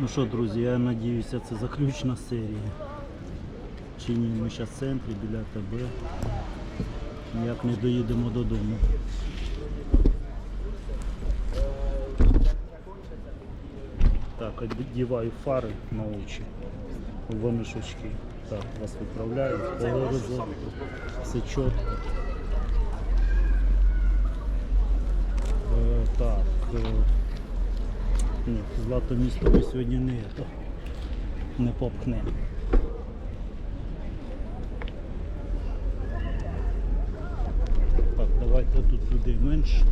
Ну що, друзі, я надіюся, це заключна серія. Чи ні, зараз в центрі біля тебе. Ніяк не доїдемо додому. Так, одіваю фари на очі. В мішочки. Так, вас відправляють по горизонту. Все чітко. Е, так. Ні, злато місто ми сьогодні не, то, не попхне. Так, давайте тут людей менше.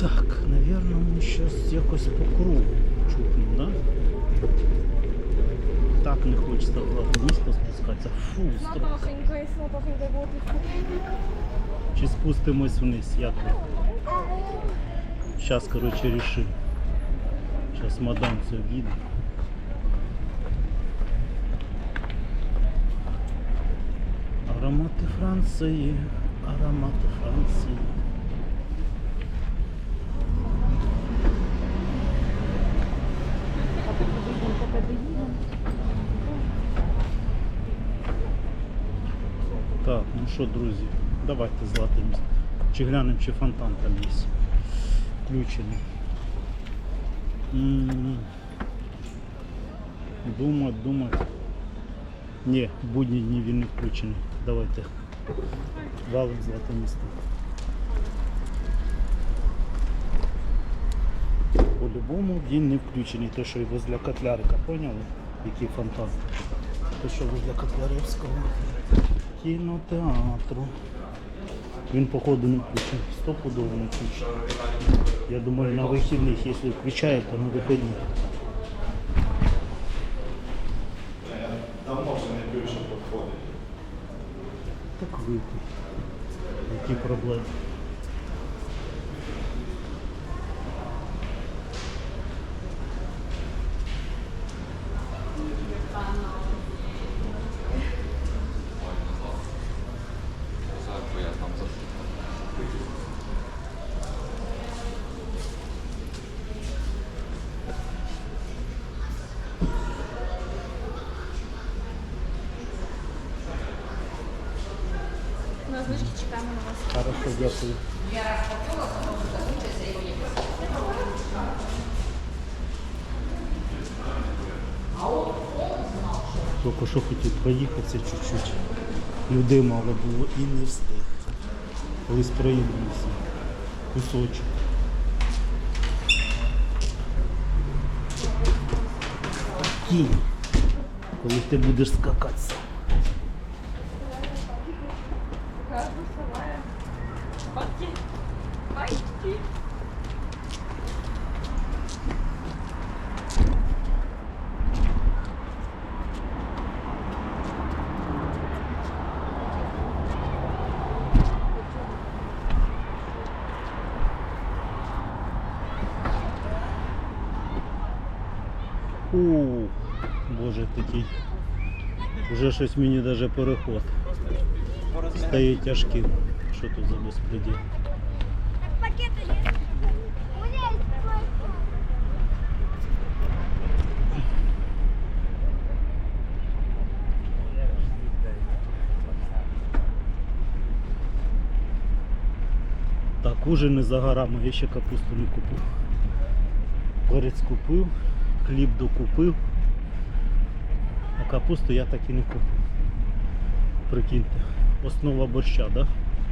Так, наверное, ми зараз якось по кругу чухнемо, да? Так не хочеться в місто спускатися. Фу, стро- Слабахенько і слабахенько було Чи спустимось вниз, як ви? Зараз, коротше, рішив. Зараз мадам це обійде. Аромати Франції, аромати Франції. Так, ну що, друзі, давайте златимось. Чи глянемо, чи фонтан там є. Включений. Думать, думать. Ні, будні дні він не включений. Давайте. Валим злате місто. По-любому він не включений. Те, що і возле Котлярика, поняли? Який фонтан? Те, що возле Котляревського кінотеатру. Він походу не включений. Стопудово не включений. Я думаю, на вихідних, якщо включає, то на вихідних. Давно вже не підходить. Так випить. Які проблеми? На знижки чекаємо на вас. Хорошо, дякую. Тільки що хотів проїхатися чуть-чуть. Людей мало було і не встиг. Колись проїдемося. Кусочок. Кінь. Коли ти будеш скакатися. У, боже такий. Уже щось мені даже переход. Стає тяжким. Що тут за безпреділ? Так, ужин не за горами, я ще капусту не купив. Перець купив, хліб докупив, а капусту я так і не купив. Прикиньте, основа борща, да?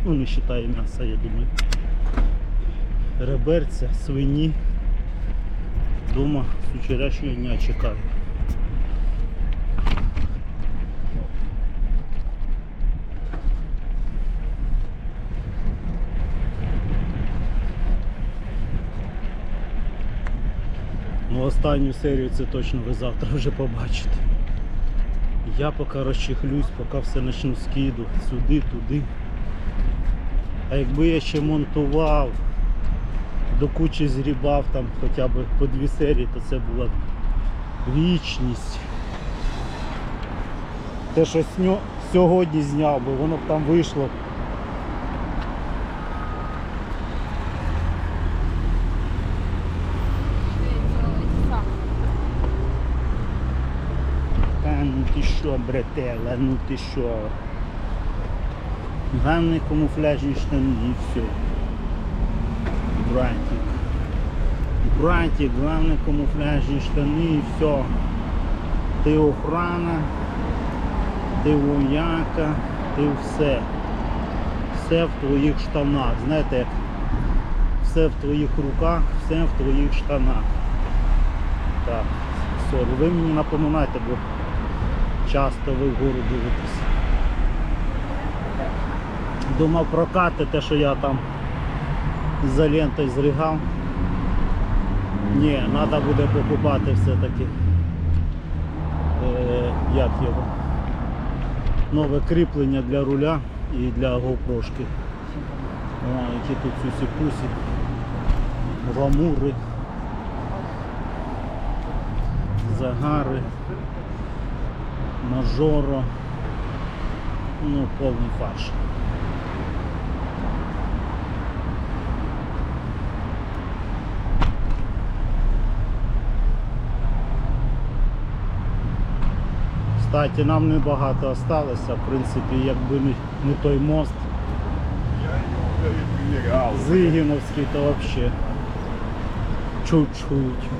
Ну не вважає м'яса, я думаю. Реберця, свині. Дома з вчорашнього дня чекаю. Останню серію це точно ви завтра вже побачите. Я поки розчихлюсь, поки все почну скидувати сюди, туди. А якби я ще монтував, до кучі зрібав там хоча б по дві серії, то це була б вічність. Те, що сьогодні зняв би, воно б там вийшло. Та ну ти що, бретела, ну ти що. Гарні камуфляжні штани і все. Братик. Братик, главное камуфляжні штани і все. Ти охрана, ти вояка, ти все. Все в твоїх штанах. Знаєте, все в твоїх руках, все в твоїх штанах. Так, сорі, ви мені напоминайте, бо часто ви вгору дивитесь. Думав прокати те, що я там за лентою зригав. Ні, треба буде покупати все-таки. Е, як його? Нове кріплення для руля і для GoPro-шки. О, які тут сюсі-пусі, гламури, загари, мажоро. Ну, повний фарш. Кстати, нам небагато осталося, в принципі, якби не, не той мост Зигіновський, то взагалі чуть-чуть.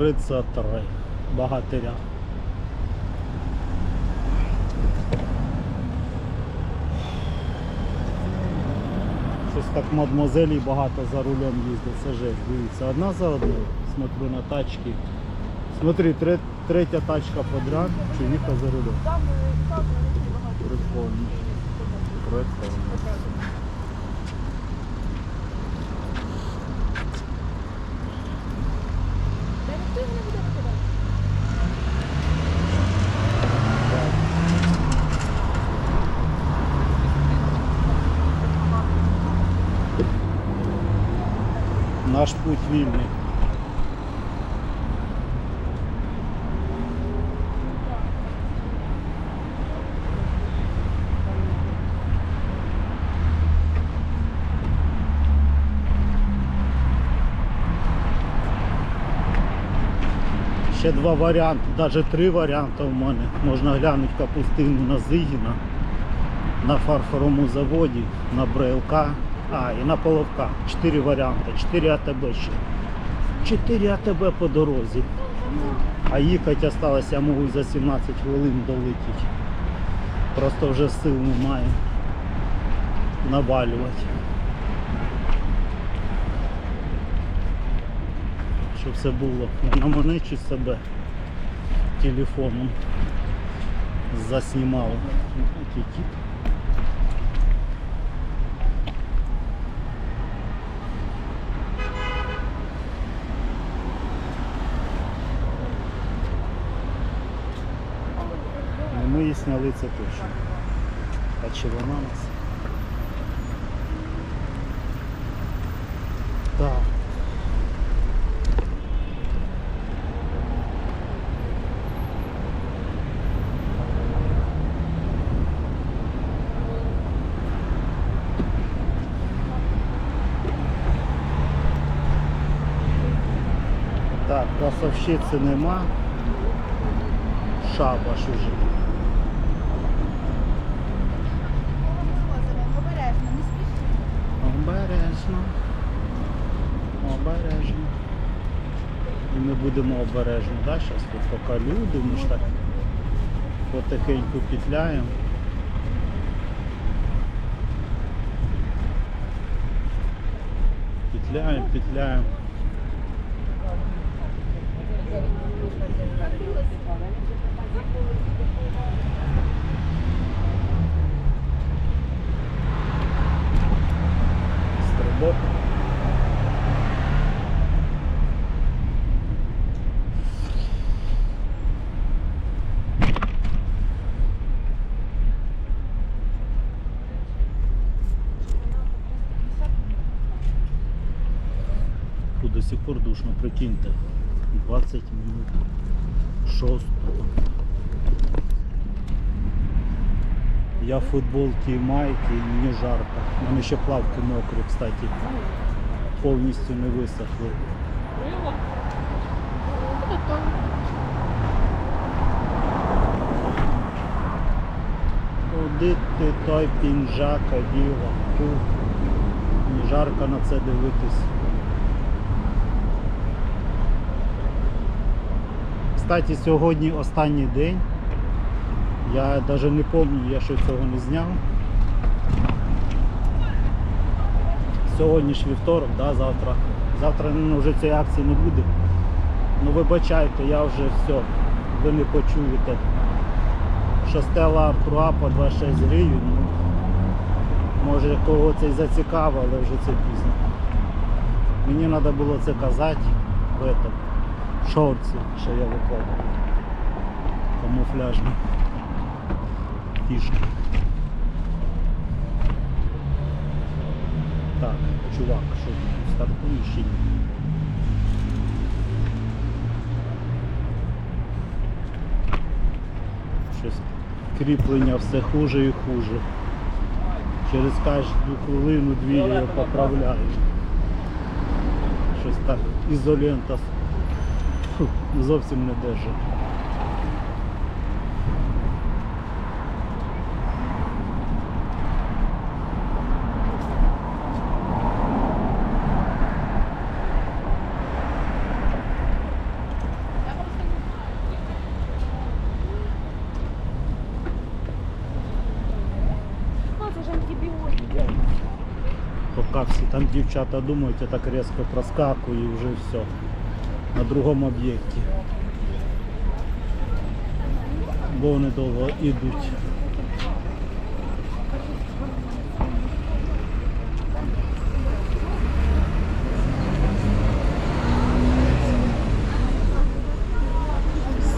Тридцять три богатиря. Щось так мадмозелі багато за рулем їздить, це жесть, дивіться, одна за одною. Смотрю на тачки. Смотри, тре- третя тачка подряд, чоловіка за рулем. Прикольно. Прикольно. Наш. Ще два варіанти, навіть три варіанти в мене. Можна глянути капустину на Зигіна, на фарфоровому заводі, на БРЛК, а і на Половка. Чотири варіанти, чотири АТБ ще. Чотири АТБ по дорозі. А їхати осталось, я можу за 17 хвилин долетіти. Просто вже сил немає навалювати. Щоб все було. Я наманичу себе телефоном. Заснімав. Який кіт. Сняли це точно. А чи вона нас? Так. Так, красавщиці нема. Шабаш уже. Обережно, не спіши. Обережно. Обережно. І ми будемо обережно, да? Зараз тут поки люди, ми ж так потихеньку петляємо. Петляємо, петляємо. Сих пор душно, прикиньте. 20 минут. Шостого. Я в футболці і майці, мені жарко. У мене ще плавки мокрі, кстати. Повністю не висохли. Куди ти той пінжак одів? Фу. Мені жарко на це дивитись. Кстати, сьогодні останній день. Я навіть не пам'ятаю, я ще цього не зняв. Сьогодні ж вівторок, да, завтра. Завтра ну, вже цієї акції не буде. Ну вибачайте, я вже все, ви не почуєте. Що Стелла по 26 гривень. Ну, може кого це й зацікавило, але вже це пізно. Мені треба було це казати в этом в шорці, що я викладав. Камуфляжні фішки. Так, чувак, що ти стартуєш чи ні? Щось кріплення все хуже і хуже. Через кожну хвилину дві я поправляю. Щось так ізолента фу, зовсім не держить. Там дівчата думають, я так різко проскакую і вже все. На другому об'єкті. Бо вони довго йдуть.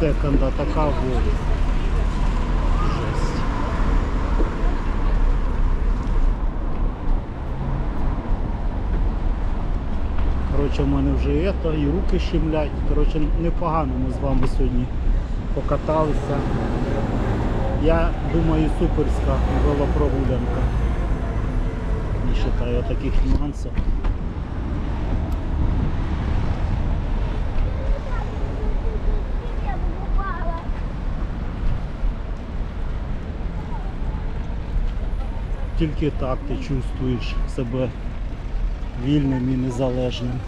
Секонда така воля. Жесть. Коротше, в мене вже є, то і руки щемлять. Коротше, непогано ми з вами сьогодні покаталися. Я думаю, суперська велопрогулянка. Не вважаю таких нюансів. Тільки так ти чувствуєш себе вільним і незалежним.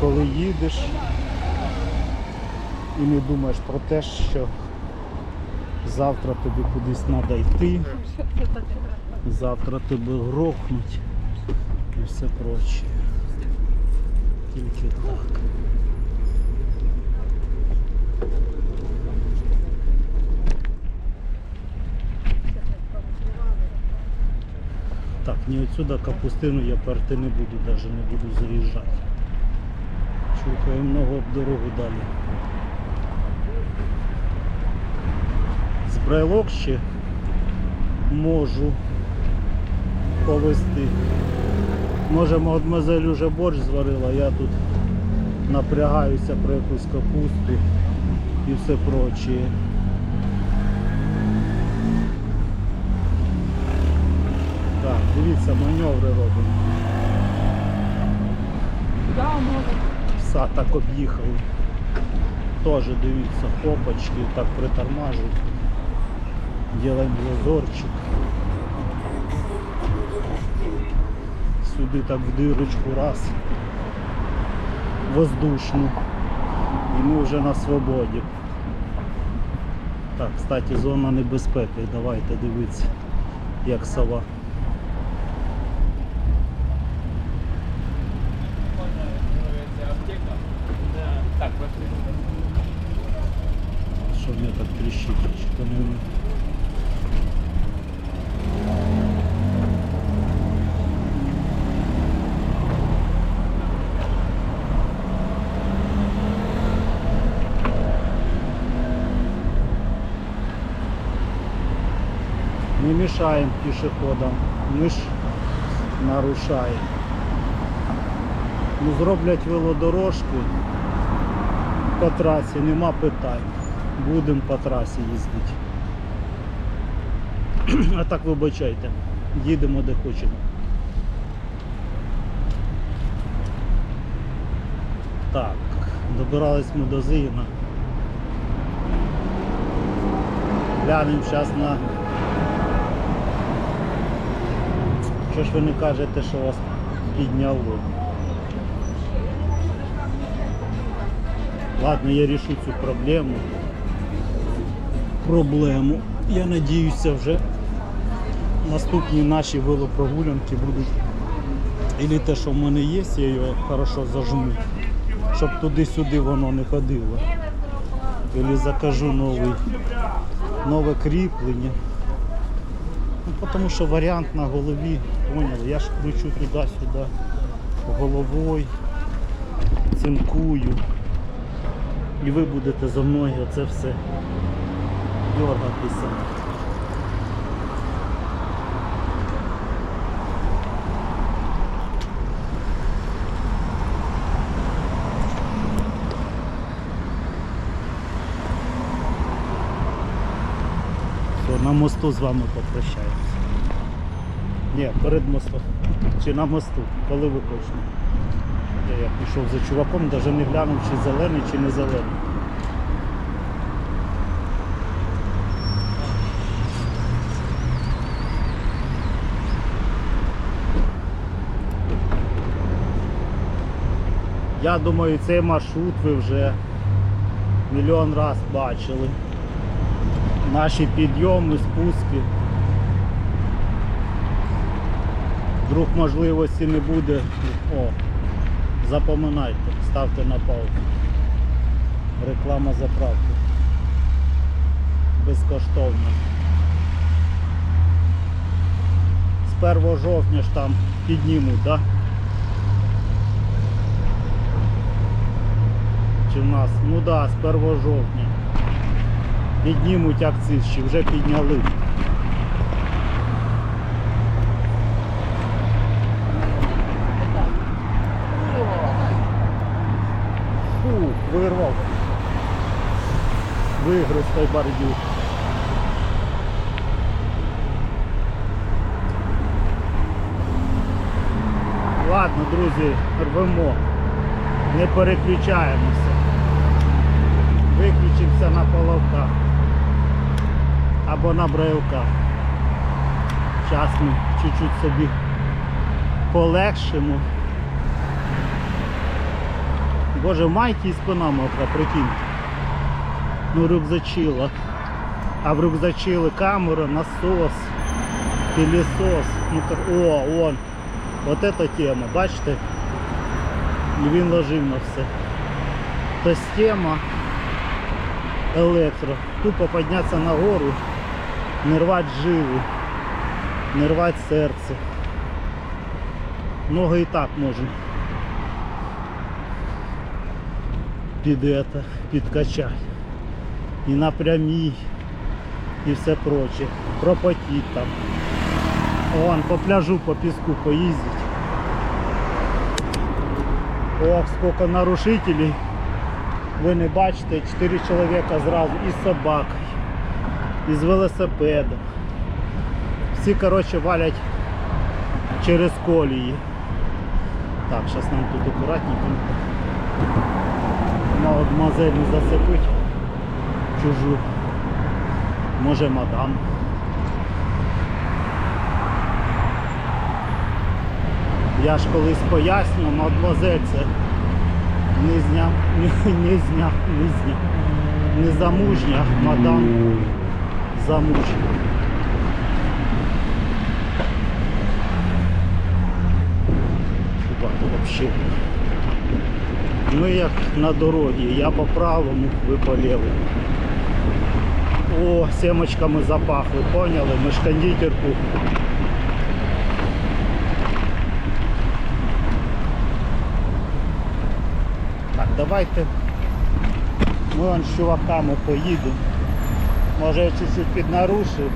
Коли їдеш і не думаєш про те, що завтра тобі кудись треба йти, завтра тебе грохнуть і все проче. Тільки так. Так, ні отсюда капустину я перти не буду, навіть не буду заїжджати. Чухаємо ногу об дорогу далі. З брайлок ще можу повести. Може мадемуазель уже борщ зварила, я тут напрягаюся про якусь капусту і все прочее. Так, дивіться, маневри робимо. Да. Пса так об'їхали. Теж дивіться, хопочки, так притормажують. Делаем зазорчик. Сюди так в дирочку раз. Воздушну. І ми вже на свободі. Так, кстати, зона небезпеки. Давайте дивитися, як сова. Так, пошли. Що мене так тріщить? Чи то не... Не мешаем пешеходам, мы ж нарушаем. Ну, зроблять велодорожку по трасі, нема питань. Будемо по трасі їздити. А так вибачайте, їдемо де хочемо. Так, добирались ми до Зиїна. Глянемо зараз на. Що ж ви не кажете, що вас підняло? Ладно, я рішу цю проблему. Проблему. Я надіюся вже наступні наші велопрогулянки будуть. Ілі те, що в мене є, я його хорошо зажму, щоб туди-сюди воно не ходило. Ілі закажу новий, нове кріплення. Ну, тому що варіант на голові, поняли, я ж кручу туди-сюди головою, цинкую. І ви будете за мною оце все дергатися. Мосту з вами попрощаємося. Ні, перед мостом. Чи на мосту, коли ви хочете. Я, пішов за чуваком, навіть не глянув, чи зелений, чи не зелений. Я думаю, цей маршрут ви вже мільйон раз бачили. Наші підйоми, спуски. Вдруг можливості не буде. О, запоминайте, ставте на паузу. Реклама заправки. Безкоштовно. З 1 жовтня ж там піднімуть, так? Да? Чи в нас? Ну да, з 1 жовтня. Піднімуть акциз, чи вже підняли. Фу, вирвав. Вигриз той бордюр. Ладно, друзі, рвемо. Не переключаємося. Виключимося на половках або на брайлках. Зараз ми чуть-чуть собі полегшимо. Боже, в майці і спина мокра, прикинь. Ну рюкзачила. А в рюкзачили камера, насос, пилісос. Ну, кор- о, он. Вот эта тема, бачите? І він ложив на все. Тобто електро. Тупо піднятися нагору, не рвати жилу, не рвати серце. Ноги і так можна під это, підкачати. І на і все проче. Пропотіть там. Вон, по пляжу, по піску поїздить. Ох, сколько нарушителей. Ви не бачите, 4 чоловіка зразу із собакою, із велосипедом. Всі, коротше, валять через колії. Так, зараз нам тут акуратненько. Мазель не засипить чужу. Може мадам. Я ж колись пояснював, мадмозель це не зня, не, не зня, не зня, не замужня, мадам Хіба то вообще. Ми як на дорогі, я по правому, ви по лівому. О, семочками запахли, поняли? Ми ж кондитерку Так, давайте ми вон з чуваками поїдемо. Може я чуть-чуть піднарушив.